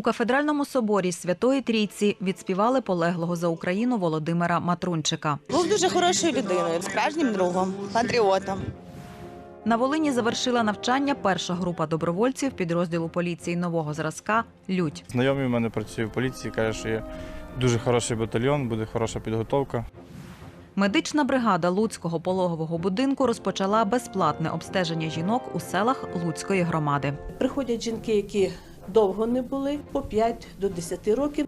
У кафедральному соборі Святої Трійці відспівали полеглого за Україну Володимира Матрунчика. Був дуже хорошою людиною, справжнім другом, патріотом. На Волині завершила навчання перша група добровольців підрозділу поліції нового зразка Людь. Знайомий в мене працює в поліції, каже, що є дуже хороший батальйон, буде хороша підготовка. Медична бригада Луцького пологового будинку розпочала безплатне обстеження жінок у селах Луцької громади. Приходять жінки, які довго не були, по 5 до 10 років.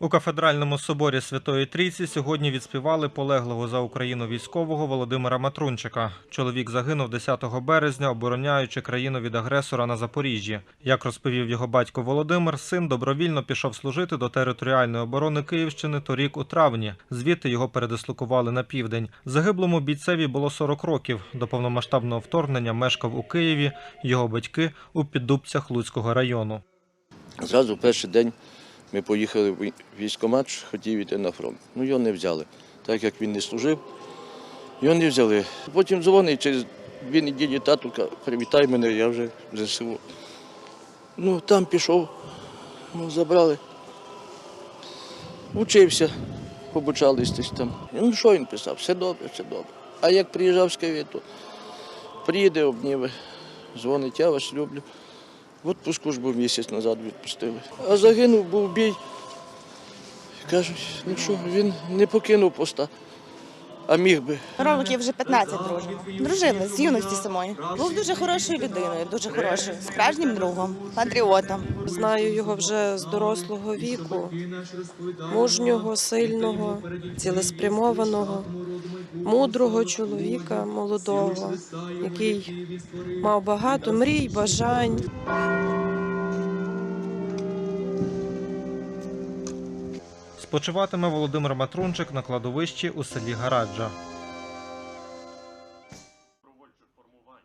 У кафедральному соборі Святої Трійці сьогодні відспівали полеглого за Україну військового Володимира Матрунчика. Чоловік загинув 10 березня, обороняючи країну від агресора на Запоріжжі. Як розповів його батько Володимир, син добровільно пішов служити до територіальної оборони Київщини торік у травні. Звідти його передислокували на південь. Загиблому бійцеві було 40 років. До повномасштабного вторгнення мешкав у Києві. Його батьки у Піддубцях Луцького району. Зразу перший день ми поїхали в військкомат, хотів йти на фронт. Ну його не взяли. Так як він не служив, його не взяли. Потім дзвонить через дві неділі тату, привітай мене, я вже в ЗСУ. Ну, там пішов, ну, забрали. Учився, обучались десь там. Ну, що він писав? Все добре, все добре. А як приїжджав з Києва, то приїде, обніме, дзвонить, я вас люблю. В отпуску ж був місяць назад відпустили. А загинув, був бій. Кажуть, ну що, він не покинув поста, а міг би. Років вже 15 дружимо. Дружили з юності самої. Був дуже хорошою людиною, дуже хорошою, справжнім другом, патріотом. Знаю його вже з дорослого віку, мужнього, сильного, цілеспрямованого, мудрого чоловіка молодого, який мав багато мрій, бажань. Спочиватиме Володимир Матрунчик на кладовищі у селі Гараджа.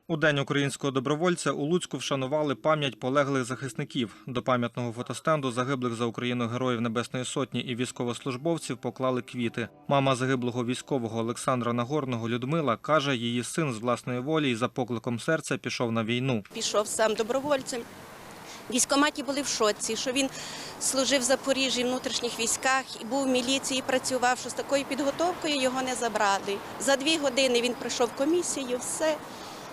У День українського добровольця у Луцьку вшанували пам'ять полеглих захисників. До пам'ятного фотостенду загиблих за Україну героїв Небесної Сотні і військовослужбовців поклали квіти. Мама загиблого військового Олександра Нагорного Людмила каже, її син з власної волі і за покликом серця пішов на війну. пішов сам добровольцем. Військоматі були в шоці, що він служив в Запоріжжі в внутрішніх військах і був в міліції, працював, що з такою підготовкою його не забрали. За дві години він пройшов комісію, все.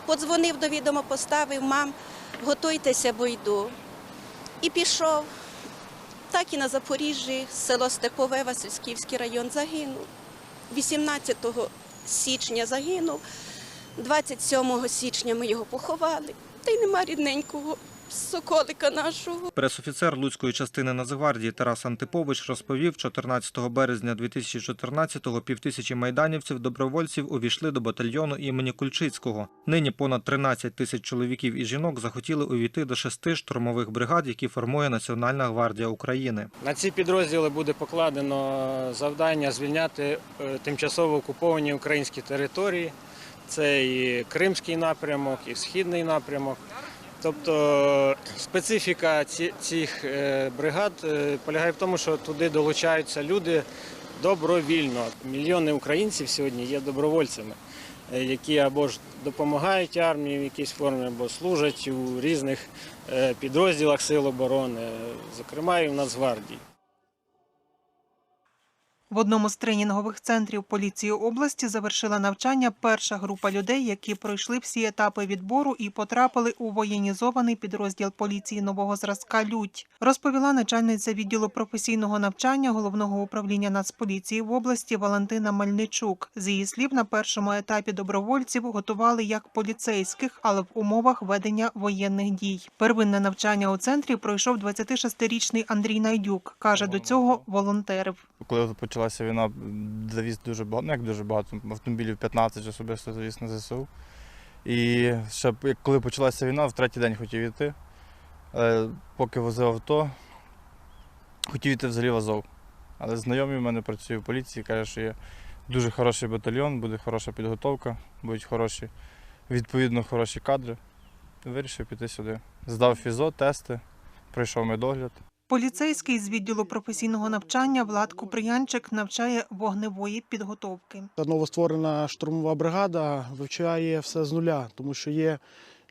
Подзвонив до відома, поставив, мам, готуйтеся, бо йду. І пішов. Так і на Запоріжжі, село Степове, Васильськівський район загинув. 18 січня загинув, 27 січня ми його поховали. Та й нема рідненького соколика нашого. Пресофіцер Луцької частини Нацгвардії Тарас Антипович розповів, 14 березня 2014-го півтисячі майданівців добровольців увійшли до батальйону імені Кульчицького. Нині понад 13 тисяч чоловіків і жінок захотіли увійти до шести штурмових бригад, які формує Національна гвардія України. На ці підрозділи буде покладено завдання звільняти е, тимчасово окуповані українські території. Це і Кримський напрямок, і Східний напрямок. Тобто специфіка цих е, бригад е, полягає в тому, що туди долучаються люди добровільно. Мільйони українців сьогодні є добровольцями, е, які або ж допомагають армії в якійсь формі, або служать у різних підрозділах Сил оборони, зокрема і в Нацгвардії. В одному з тренінгових центрів поліції області завершила навчання перша група людей, які пройшли всі етапи відбору і потрапили у воєнізований підрозділ поліції нового зразка Людь, розповіла начальниця відділу професійного навчання головного управління Нацполіції в області Валентина Мельничук. З її слів, на першому етапі добровольців готували як поліцейських, але в умовах ведення воєнних дій. Первинне навчання у центрі пройшов 26-річний Андрій Найдюк. каже, до цього волонтерив. Коли почалася війна, завіз дуже багато, ну як дуже багато, автомобілів 15 особисто завіз на ЗСУ. І ще коли почалася війна, в третій день хотів йти. Але поки возив авто, хотів йти взагалі в Азов. Але знайомий в мене працює в поліції, каже, що є дуже хороший батальйон, буде хороша підготовка, будуть хороші, відповідно, хороші кадри. Вирішив піти сюди. Здав фізо, тести, пройшов медогляд. Поліцейський з відділу професійного навчання Влад Куприянчик навчає вогневої підготовки. Та новостворена штурмова бригада вивчає все з нуля, тому що є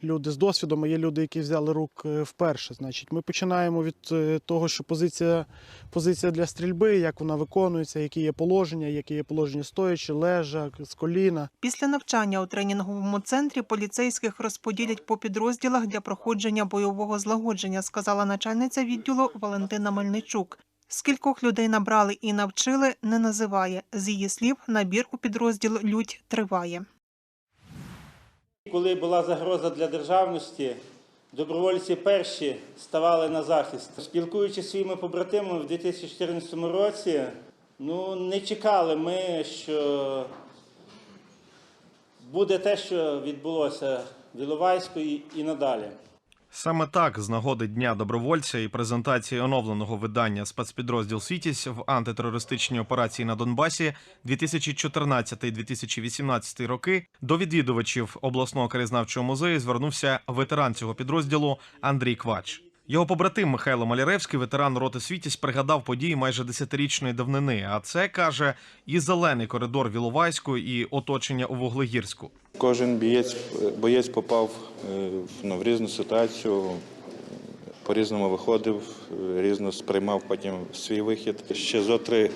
люди з досвідом, а є люди, які взяли рук е, вперше. Значить, ми починаємо від е, того, що позиція, позиція для стрільби, як вона виконується, які є положення, які є положення стоячи, лежа, з коліна. Після навчання у тренінговому центрі поліцейських розподілять по підрозділах для проходження бойового злагодження, сказала начальниця відділу Валентина Мельничук. Скількох людей набрали і навчили, не називає. З її слів, набір у підрозділ «Людь» триває. Коли була загроза для державності, добровольці перші ставали на захист. Спілкуючись своїми побратимами в 2014 році, ну не чекали ми, що буде те, що відбулося в Іловайську і надалі. Саме так, з нагоди Дня добровольця і презентації оновленого видання спецпідрозділ Світість в антитерористичній операції на Донбасі 2014-2018 роки до відвідувачів обласного краєзнавчого музею звернувся ветеран цього підрозділу Андрій Квач. Його побратим Михайло Маляревський, ветеран роти Світість, пригадав події майже десятирічної давнини. А це каже і зелений коридор в Іловайську, і оточення у Вуглегірську. Кожен бієць, боєць попав е, в- ну, в різну ситуацію, по-різному виходив, е, різно сприймав потім свій вихід. Ще зо три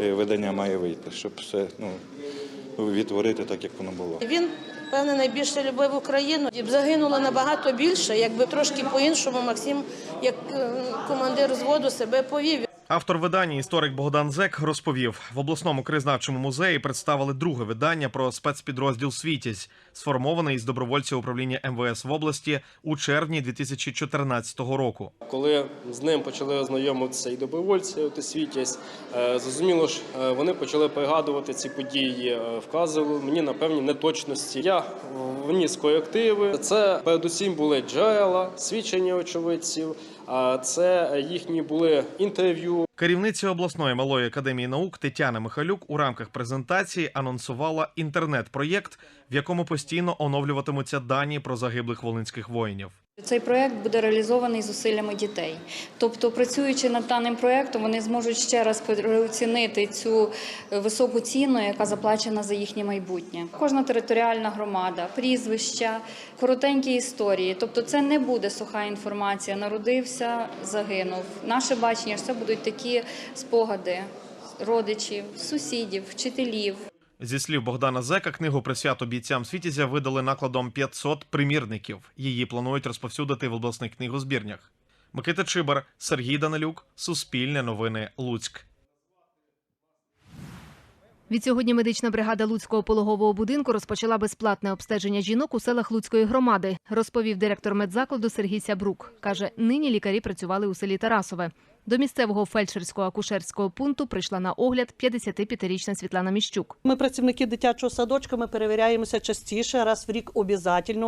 е, видання має вийти, щоб все ну, відтворити так, як воно було. Він, певне, найбільше любив Україну. І б Загинуло набагато більше, якби трошки по-іншому Максим, як е, командир зводу, себе повів. Автор видання, історик Богдан Зек, розповів, в обласному краєзнавчому музеї представили друге видання про спецпідрозділ Світязь, сформований із добровольців управління МВС в області у червні 2014 року. Коли з ним почали ознайомитися і добровольці, і світязь, е, зрозуміло ж, е, вони почали пригадувати ці події, е, вказували мені на певні неточності. Я вніс корективи. Це передусім були джерела, свідчення очевидців, це їхні були інтерв'ю. Керівниця обласної малої академії наук Тетяна Михайлюк у рамках презентації анонсувала інтернет-проєкт, в якому постійно оновлюватимуться дані про загиблих волинських воїнів. Цей проект буде реалізований зусиллями дітей. Тобто, працюючи над даним проектом, вони зможуть ще раз переоцінити цю високу ціну, яка заплачена за їхнє майбутнє. Кожна територіальна громада, прізвища, коротенькі історії. Тобто, це не буде суха інформація. Народився, загинув. Наше бачення, що це будуть такі спогади родичів, сусідів, вчителів. Зі слів Богдана Зека, книгу присвято бійцям Світязя видали накладом 500 примірників. Її планують розповсюдити в обласних книгозбірнях. Микита Чибар, Сергій Данилюк, Суспільне новини, Луцьк. Відсьогодні медична бригада Луцького пологового будинку розпочала безплатне обстеження жінок у селах Луцької громади, розповів директор медзакладу Сергій Сябрук. Каже, нині лікарі працювали у селі Тарасове. До місцевого фельдшерського акушерського пункту прийшла на огляд 55-річна Світлана Міщук. Ми працівники дитячого садочка, ми перевіряємося частіше, раз в рік обов'язково.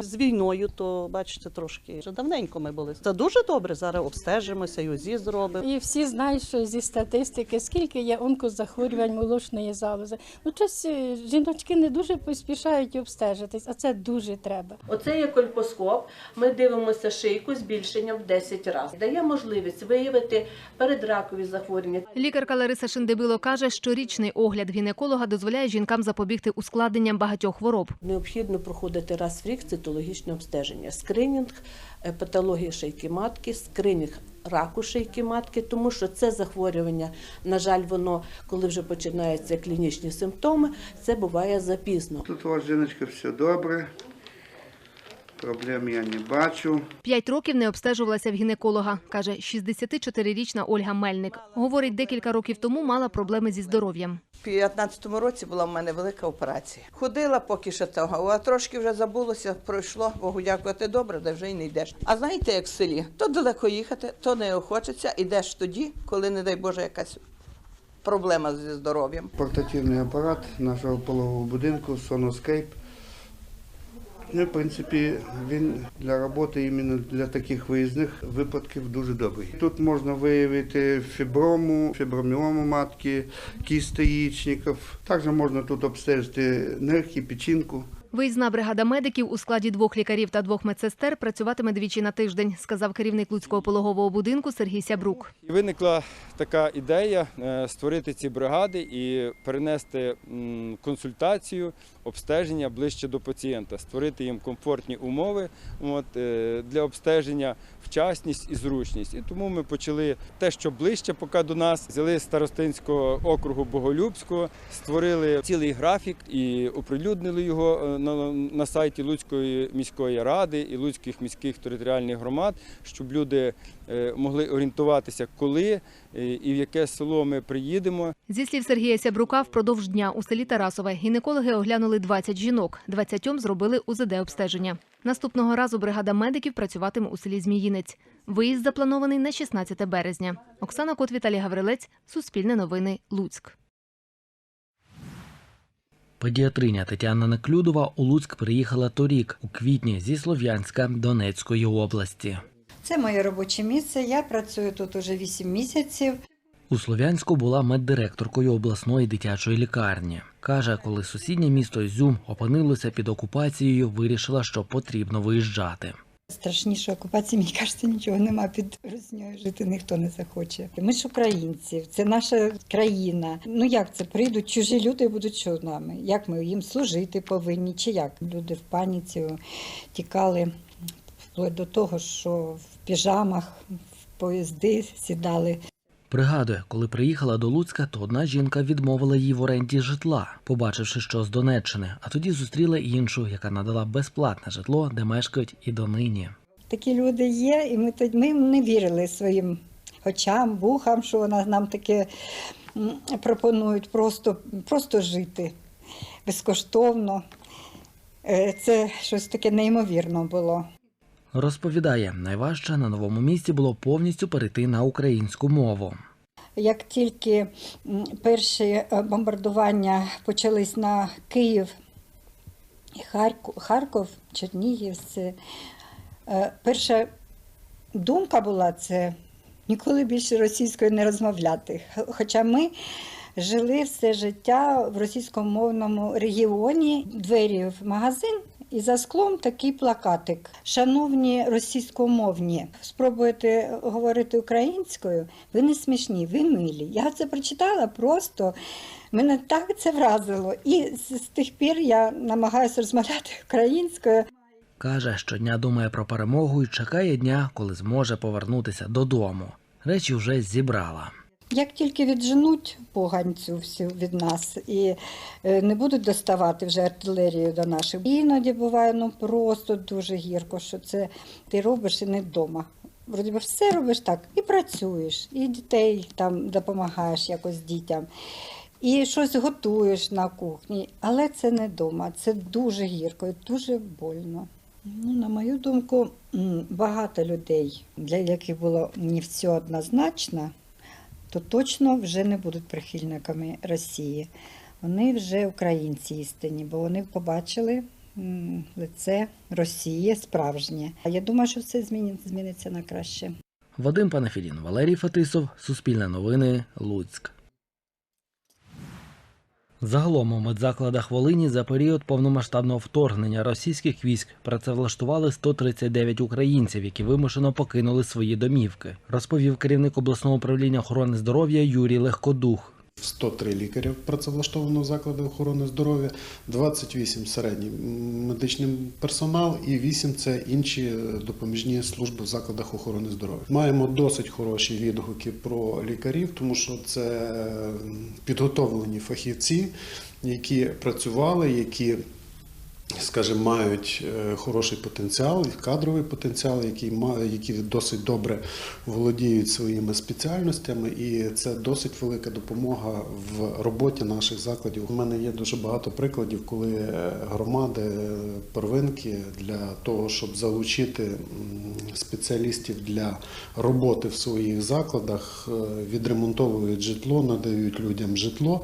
З війною, то бачите, трошки вже давненько ми були. Це дуже добре. Зараз обстежимося, і УЗІ зробимо. І всі знають, що зі статистики, скільки є онкозахворювань молочної залози. Ну, час е, жіночки не дуже поспішають обстежитись, а це дуже треба. Оце є кольпоскоп. Ми дивимося шийку збільшенням в 10 разів. Дає можливість виявити передракові захворювання. Лікарка Лариса Шиндебило каже, щорічний огляд гінеколога дозволяє жінкам запобігти ускладненням багатьох хвороб. Необхідно проходити раз в рік цитологічне обстеження, скринінг е, патології шийки матки, скринінг раку шийки матки, тому що це захворювання, на жаль, воно, коли вже починаються клінічні симптоми, це буває запізно. Тут у вас жіночка все добре. Проблем я не бачу. П'ять років не обстежувалася в гінеколога, каже 64-річна Ольга Мельник. Говорить, декілька років тому мала проблеми зі здоров'ям. У 15-му році була в мене велика операція. Ходила поки що того, а трошки вже забулося, пройшло, Богу дякувати, добре, де вже й не йдеш. А знаєте, як в селі, то далеко їхати, то не охочеться, ідеш тоді, коли, не дай Боже, якась проблема зі здоров'ям. Портативний апарат нашого пологового будинку Sonoscape. Ну, в принципі, він для роботи іменно для таких виїзних випадків дуже добрий. Тут можна виявити фіброму, фіброміому матки, кісти яєчників. Також можна тут обстежити нирки, печінку. Виїзна бригада медиків у складі двох лікарів та двох медсестер працюватиме двічі на тиждень, сказав керівник Луцького пологового будинку Сергій Сябрук. Виникла така ідея е, створити ці бригади і перенести консультацію, обстеження ближче до пацієнта, створити їм комфортні умови от, е, для обстеження, вчасність і зручність. І тому ми почали те, що ближче поки до нас, взяли старостинського округу Боголюбського, створили цілий графік і оприлюднили його е, на, на сайті Луцької міської ради і Луцьких міських територіальних громад, щоб люди е, могли орієнтуватися, коли е, і в яке село ми приїдемо. Зі слів Сергія Сябрука, впродовж дня у селі Тарасове гінекологи оглянули 20 жінок, 20 зробили УЗД-обстеження. Наступного разу бригада медиків працюватиме у селі Зміїнець. Виїзд запланований на 16 березня. Оксана Кот, Віталій Гаврилець, Суспільне новини, Луцьк. Педіатриня Тетяна Неклюдова у Луцьк приїхала торік, у квітні зі Слов'янська Донецької області. Це моє робоче місце. Я працюю тут уже 8 місяців. У Слов'янську була меддиректоркою обласної дитячої лікарні. Каже, коли сусіднє місто Ізюм опинилося під окупацією, вирішила, що потрібно виїжджати. Страшніше окупації, мені кажеться, нічого нема під Руснею жити ніхто не захоче. Ми ж українці, це наша країна. Ну як це прийдуть чужі люди і будуть що нами? Як ми їм служити повинні? Чи як люди в паніці тікали вплоть до того, що в піжамах в поїзди сідали. Пригадує, коли приїхала до Луцька, то одна жінка відмовила їй в оренді житла, побачивши, що з Донеччини, а тоді зустріла іншу, яка надала безплатне житло, де мешкають і донині. Такі люди є, і ми ми не вірили своїм очам, вухам, що вона нам таке пропонують просто, просто жити безкоштовно. Е, Це щось таке неймовірно було. Розповідає, найважче на новому місці було повністю перейти на українську мову. Як тільки перші е, бомбардування почались на Київ Харків, Чернігів, е, перша думка була це ніколи більше російською не розмовляти. Хоча ми жили все життя в російськомовному регіоні, двері в магазин. І за склом такий плакатик. Шановні російськомовні, спробуєте говорити українською, ви не смішні, ви милі. Я це прочитала просто. Мене так це вразило. І з, тих пір я намагаюся розмовляти українською. Каже, щодня думає про перемогу і чекає дня, коли зможе повернутися додому. Речі вже зібрала. Як тільки відженуть поганцю всю від нас і е, не будуть доставати вже артилерію до наших, іноді буває ну просто дуже гірко, що це ти робиш і не вдома. Вроді би все робиш так, і працюєш, і дітей там допомагаєш якось дітям, і щось готуєш на кухні, але це не вдома. Це дуже гірко і дуже больно. Ну, на мою думку, багато людей, для яких було не все однозначно, то точно вже не будуть прихильниками Росії. Вони вже українці істинні, бо вони побачили лице Росії справжнє. А я думаю, що все зміни- зміниться на краще. Вадим Панафілін, Валерій Фатисов, Суспільне новини, Луцьк. Загалом у медзакладах Волині за період повномасштабного вторгнення російських військ працевлаштували 139 українців, які вимушено покинули свої домівки, розповів керівник обласного управління охорони здоров'я Юрій Легкодух. 103 лікарів працевлаштовано в заклади охорони здоров'я, 28 середній медичний персонал і 8 це інші е, допоміжні служби в закладах охорони здоров'я. Маємо досить хороші відгуки про лікарів, тому що це е, підготовлені фахівці, які працювали, які скажімо, мають е, хороший потенціал, кадровий потенціал, які які досить добре володіють своїми спеціальностями, і це досить велика допомога в роботі наших закладів. У мене є дуже багато прикладів, коли е, громади е, первинки для того, щоб залучити спеціалістів для роботи в своїх закладах, е, відремонтовують житло, надають людям житло.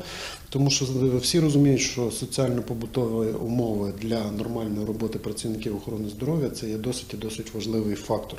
Тому що всі розуміють, що соціально-побутові умови для нормальної роботи працівників охорони здоров'я це є досить і досить важливий фактор.